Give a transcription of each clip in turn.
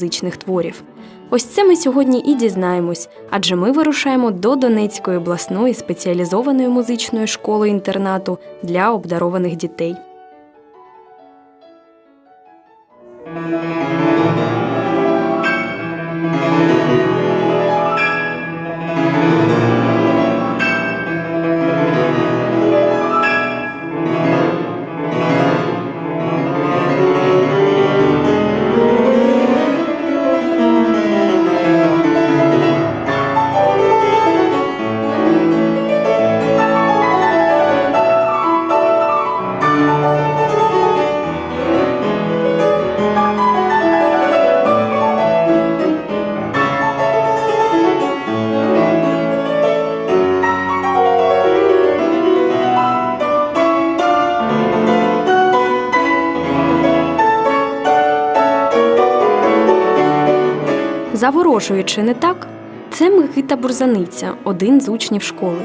музичних творів. Ось це ми сьогодні і дізнаємось, адже ми вирушаємо до Донецької обласної спеціалізованої музичної школи інтернату для обдарованих дітей. Заворожує чи не так? Це Микита Бурзаниця, один з учнів школи.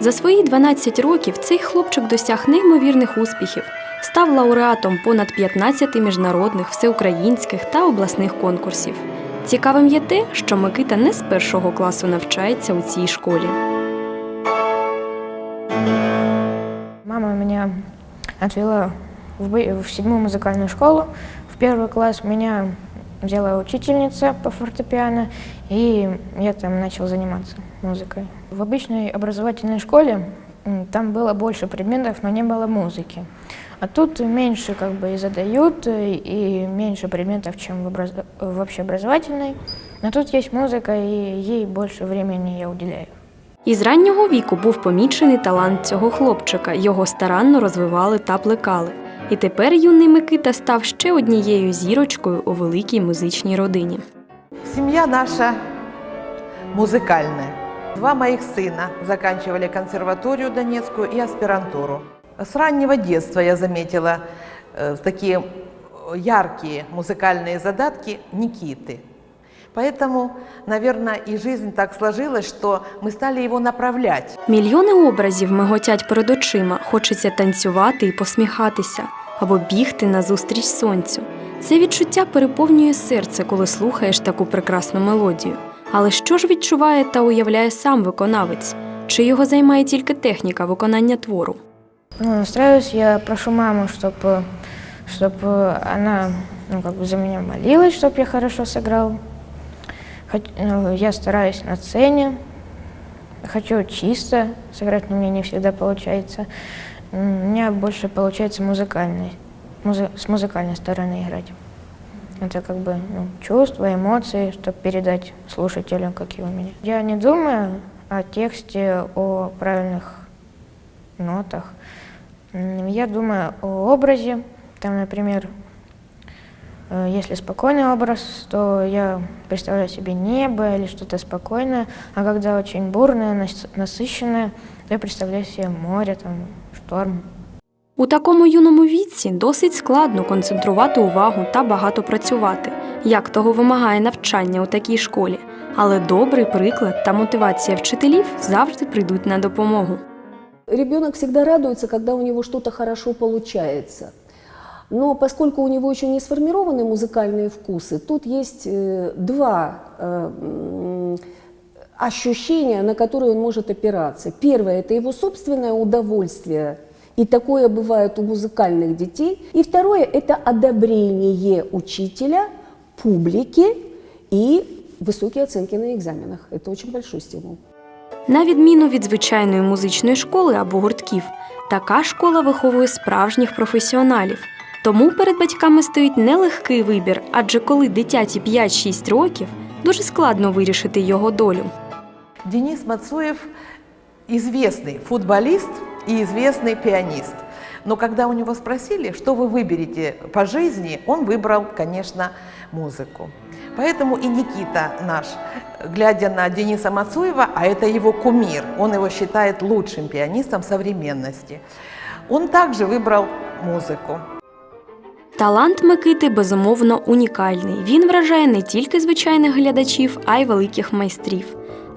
За свої 12 років цей хлопчик досяг неймовірних успіхів, став лауреатом понад 15 міжнародних, всеукраїнських та обласних конкурсів. Цікавим є те, що Микита не з першого класу навчається у цій школі. Мама меня отвела в, бы- в седьмую музыкальную школу. В первый класс меня взяла учительница по фортепиано, и я там начал заниматься музыкой. В обычной образовательной школе м, там было больше предметов, но не было музыки. А тут меньше как бы и задают, э, и меньше предметов, чем в, образ- в общеобразовательной. Но тут есть музыка, и ей больше времени я уделяю. Із раннього віку був помічений талант цього хлопчика. Його старанно розвивали та плекали. І тепер юний Микита став ще однією зірочкою у великій музичній родині. Семья наша музыкальная. Два моих сына заканчивали консерваторию Донецкую и аспирантуру. С раннего детства я заметила э, такие яркие музыкальные задатки Никиты. Поэтому, наверное, и жизнь так сложилась, что мы стали его направлять. Мільйони образів миготять перед очима, хочеться танцювати і посміхатися, або бігти назустріч сонцю. Це відчуття переповнює серце, коли слухаєш таку прекрасну мелодію. Але що ж відчуває та уявляє сам виконавець? Чи його займає тільки техніка виконання твору? Ну, настраиваюсь, я прошу маму, чтобы, чтобы она ну, как бы за меня молилась, чтобы я хорошо сыграл. Ну, я стараюсь на сцене, хочу чисто сыграть, но мне не всегда получается. У меня больше получается музыкальный, музы- с музыкальной стороны играть. Это как бы ну, чувства, эмоции, чтобы передать слушателю, какие у меня. Я не думаю о тексте, о правильных нотах. Я думаю о образе. Там, например, если спокойный образ, то я представляю себе небо или что-то спокойное, а когда очень бурное, нас- насыщенное, то я представляю себе море, там, шторм. У такому юному віці досить складно концентрувати увагу та багато працювати, як того вимагає навчання у такій школі. Але добрий приклад та мотивація вчителів завжди прийдуть на допомогу. Ребенок всегда радуется, когда у него что-то хорошо получается. Но поскольку у него еще не сформированы музыкальные вкусы, тут есть э, два э, м, ощущения, на которые он может опираться. Первое – это его собственное удовольствие, и такое бывает у музыкальных детей. И второе – это одобрение учителя, публики и высокие оценки на экзаменах. Это очень большой стимул. На відміну від звичайної музичної школи або гуртків, така школа виховує справжніх професіоналів. Тому перед батьками стоїть нелегкий вибір, адже коли дитяті 5-6 років, дуже складно вирішити його долю. Денис Мацуев известный футболист и известный пианист. Но когда у него спросили, что вы выберете по жизни, он выбрал, конечно, музыку. Поэтому и Никита наш, глядя на Дениса Мацуева, а это его кумир, он его считает лучшим пианистом современности, он также выбрал музыку. Талант Микити безумовно унікальний. Він вражає не тільки звичайних глядачів, а й великих майстрів.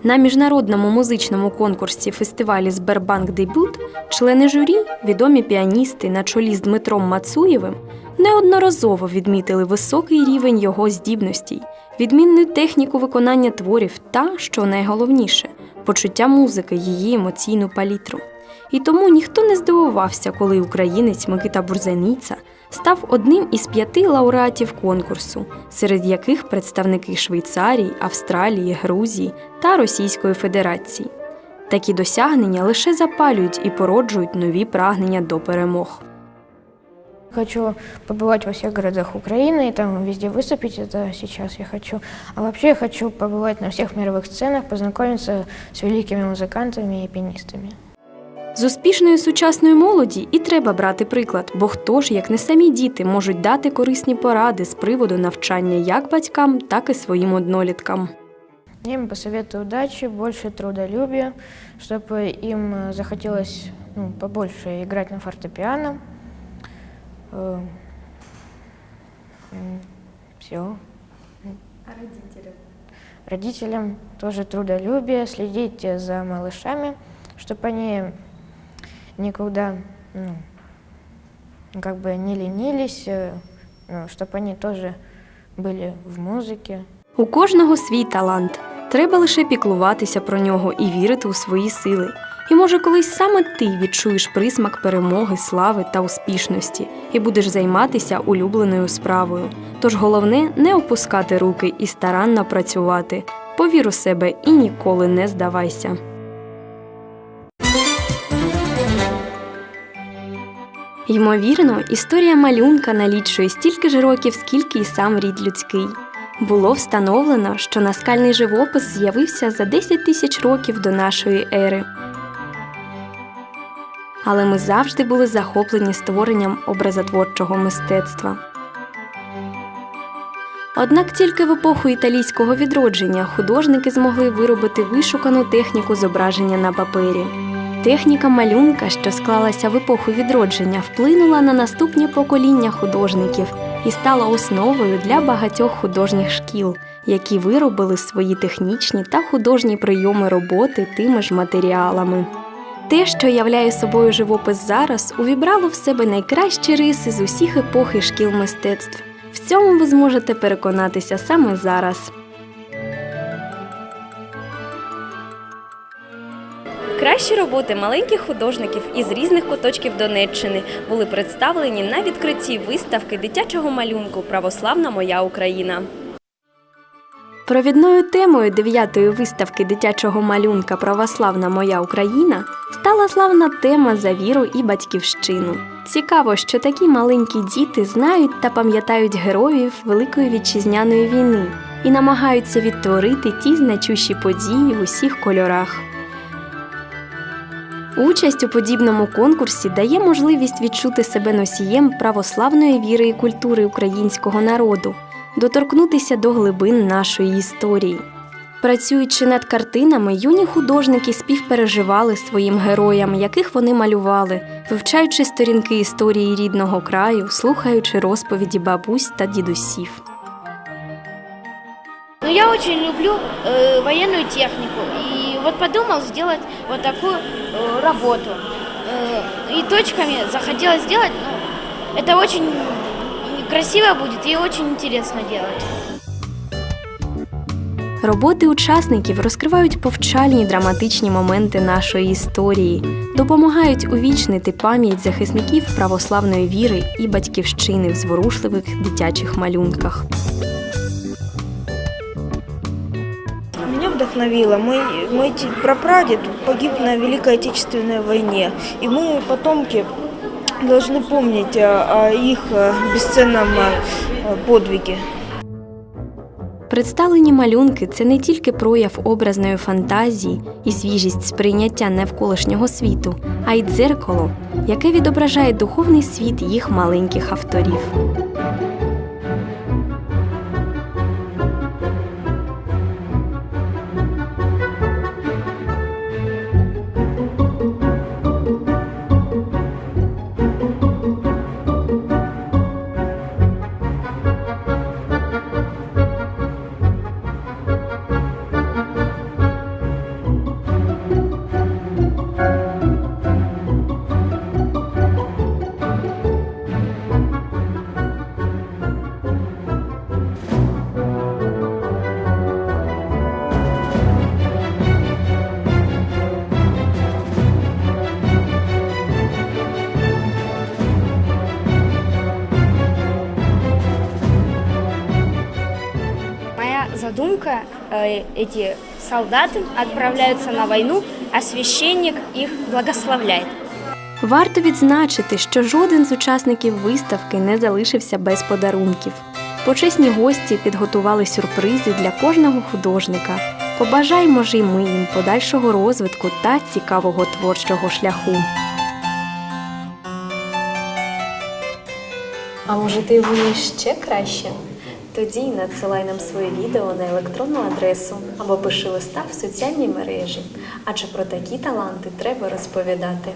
На міжнародному музичному конкурсі фестивалі Сбербанк Дебют члени журі, відомі піаністи на чолі з Дмитром Мацуєвим, неодноразово відмітили високий рівень його здібностей, відмінну техніку виконання творів та, що найголовніше, почуття музики, її емоційну палітру. І тому ніхто не здивувався, коли українець Микита Бурзаніця став одним із п'яти лауреатів конкурсу, серед яких представники Швейцарії, Австралії, Грузії та Російської Федерації. Такі досягнення лише запалюють і породжують нові прагнення до перемог. Хочу побывать во всех городах Украины и там везде выступить, это сейчас я хочу. А вообще я хочу побывать на всех мировых сценах, познакомиться с великими музыкантами и пианистами. З успішної сучасної молоді і треба брати приклад, бо хто ж, як не самі діти, можуть дати корисні поради з приводу навчання як батькам, так і своїм одноліткам. Я им посоветую удачи, больше трудолюбия, чтобы им э, захотелось ну, побольше играть на фортепиано. Все. А родителям? Родителям тоже трудолюбие, следить э, за малышами, чтобы они никуда, ну, как бы не ленились, чтобы они тоже были в музыке. У кожного свій талант. Треба лише піклуватися про нього і вірити у свої сили. І може колись саме ти відчуєш присмак перемоги, слави та успішності і будеш займатися улюбленою справою. Тож головне не опускати руки і старанно працювати. Повір у себе і ніколи не здавайся. Ймовірно, історія малюнка налічує стільки ж років, скільки й сам рід людський. Було встановлено, що наскальний живопис з'явився за 10 тисяч років до нашої ери. Але ми завжди були захоплені створенням образотворчого мистецтва. Однак тільки в епоху італійського відродження художники змогли виробити вишукану техніку зображення на папері. Техніка малюнка, що склалася в епоху відродження, вплинула на наступні покоління художників і стала основою для багатьох художніх шкіл, які виробили свої технічні та художні прийоми роботи тими ж матеріалами. Те, що являє собою живопис зараз, увібрало в себе найкращі риси з усіх епох і шкіл мистецтв. В цьому ви зможете переконатися саме зараз. Кращі роботи маленьких художників із різних куточків Донеччини були представлені на відкритті виставки дитячого малюнку Православна моя Україна. Провідною темою дев'ятої виставки дитячого малюнка Православна моя Україна стала славна тема за віру і батьківщину. Цікаво, що такі маленькі діти знають та пам'ятають героїв Великої вітчизняної війни і намагаються відтворити ті значущі події в усіх кольорах. Участь у подібному конкурсі дає можливість відчути себе носієм православної віри і культури українського народу, доторкнутися до глибин нашої історії. Працюючи над картинами, юні художники співпереживали своїм героям, яких вони малювали, вивчаючи сторінки історії рідного краю, слухаючи розповіді бабусь та дідусів. Но я очень люблю э, военную технику. И вот подумал сделать вот такую э, работу. Э, и точками захотелось сделать. Ну, это очень красиво будет и очень интересно делать. Роботи учасників розкривають повчальні драматичні моменти нашої історії, допомагають увічнити пам'ять захисників православної віри і батьківщини в зворушливих дитячих малюнках. вдохновило. Мой, мой ди- прапрадед погиб на Великой Отечественной войне. И мы, потомки, должны помнить о, о их э, бесценном э, подвиге. Представлені малюнки це не тільки прояв образної фантазії і свіжість сприйняття навколишнього світу, а й дзеркало, яке відображає духовний світ їх маленьких авторів. Эти солдаты отправляются на войну, а священник их благословляет. Варто відзначити, що жоден з учасників виставки не залишився без подарунків. Почесні гості підготували сюрпризи для кожного художника. Побажаймо ж і ми їм подальшого розвитку та цікавого творчого шляху. А може ти вмієш ще краще? Тоді надсилай нам своє відео на електронну адресу або пиши листа в соціальній мережі. Адже про такі таланти треба розповідати.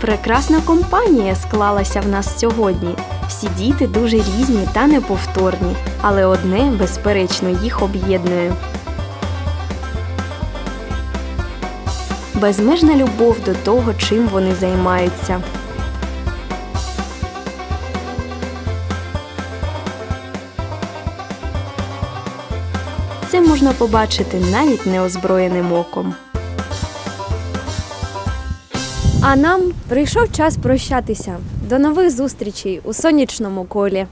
Прекрасна компанія склалася в нас сьогодні. Всі діти дуже різні та неповторні, але одне, безперечно, їх об'єднує. Безмежна любов до того, чим вони займаються. Це можна побачити навіть неозброєним оком. А нам прийшов час прощатися. До нових зустрічей у сонячному колі.